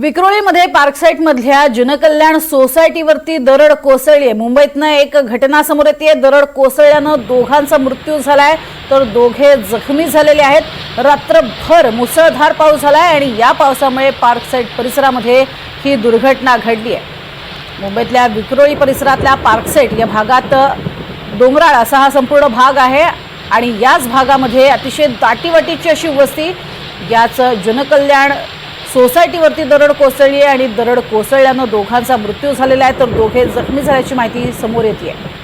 विक्रोळीमध्ये पार्कसाईटमधल्या जनकल्याण सोसायटीवरती दरड कोसळली आहे. मुंबईतनं एक घटना समोर येते. दरड कोसळल्यानं दोघांचा मृत्यू झालाय. तर दोघे जखमी झालेले आहेत. रात्रभर मुसळधार पाऊस झालाय आणि या पावसामुळे पार्कसाईट परिसरामध्ये ही दुर्घटना घडली आहे. मुंबईतल्या विक्रोळी परिसरातल्या पार्कसाईट या भागात डोंगराळ असा हा संपूर्ण भाग आहे आणि याच भागामध्ये अतिशय दाटीवाटीची अशी वस्ती याच जनकल्याण सोसायटीवरती दरड कोसळली आहे आणि दरड कोसळल्यानं दोघांचा मृत्यू झालेला आहे तर दोघे जखमी झाल्याची माहिती समोर येते आहे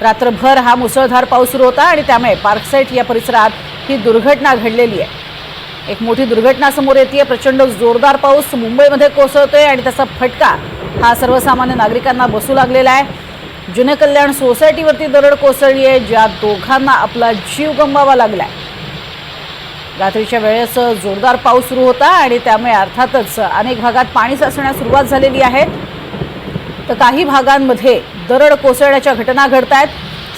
रात्रभर हा मुसळधार पाऊस सुरू होता आणि त्यामुळे पार्कसाईट या परिसरात ही दुर्घटना घडलेली आहे. एक मोठी दुर्घटना समोर येते प्रचंड जोरदार पाऊस मुंबईमध्ये कोसळतोय आणि त्याचा फटका हा सर्वसामान्य नागरिकांना बसू लागलेला आहे. जनकल्याण सोसायटीवरती दरड कोसळली आहे ज्या दोघांना आपला जीव गमवावा आहे रात्रीच्या वेळेस जोरदार पाऊस सुरू होता आणि त्यामुळे अर्थातच अनेक भागात पाणी साचण्यास सुरुवात झालेली आहे. तर काही भागांमध्ये दरड कोसळण्याच्या घटना घडत आहेत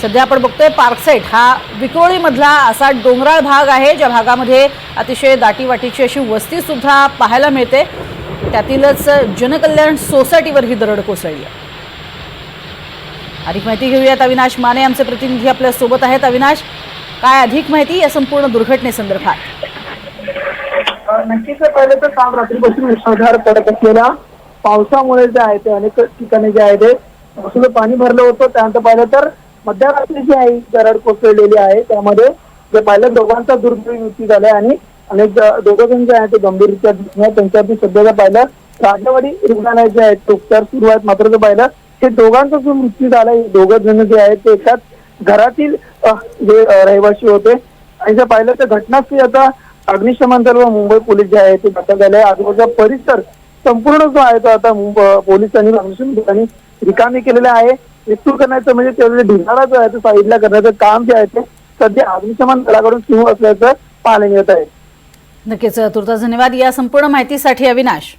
सध्या आपण बघतोय पार्कसेट हा विक्रोळीमधला असा डोंगराळ भाग आहे ज्या भागामध्ये अतिशय दाटीवाटीची अशी वस्ती सुद्धा पाहायला मिळते. त्यातीलच जनकल्याण सोसायटीवर ही दरड कोसळली आहे. अधिक माहिती घेऊयात अविनाश माने आमचे प्रतिनिधी आपल्यासोबत आहेत. अविनाश काय अधिक माहिती या संपूर्ण दुर्घटनेसंदर्भात? नक्कीच पहिले तर काल रात्रीपासून मुसळधार पडत असलेल्या पावसामुळे जे आहे ते अनेक ठिकाणी जे आहे ते पावसाचं पाणी भरलं होतं. त्यानंतर पाहिलं तर मध्यरात्री जी आहे दरड कोसळलेली आहे. त्यामध्ये जे पाहिलं दोघांचा दुर्दैवी मृत्यू झालाय आणि अनेक दोघं जण जे आहे ते गंभीररित्या जखमी त्यांच्यावरती सध्या जर पाहिलं राजवाडी रुग्णालयात जे आहेत उपचार सुरू आहेत. मात्र जर पाहिलं हे दोघांचा जो मृत्यू झालाय हे दोघं जण जे आहेत ते एकाच घरातील जे रहिवासी होते आणि जर पाहिलं तर घटनास्थळी आता अग्निशमन दल व मुंबई पोलीस जे आहे ते दाखल झाले आहे. आजूबाजूचा परिसर संपूर्ण जो आहे तो आता पोलिसांनी अग्निशमन दलांनी रिकामी केलेला आहे. विस्तृत करण्याचं म्हणजे तेवढे ढिगारा जो आहे तो साईडला करण्याचं काम जे आहे ते सध्या अग्निशमन दलाकडून सुरू असल्याचं पाहायला मिळत आहे. नक्कीच तुर्तास धन्यवाद. या संपूर्ण माहितीसाठी अविनाश.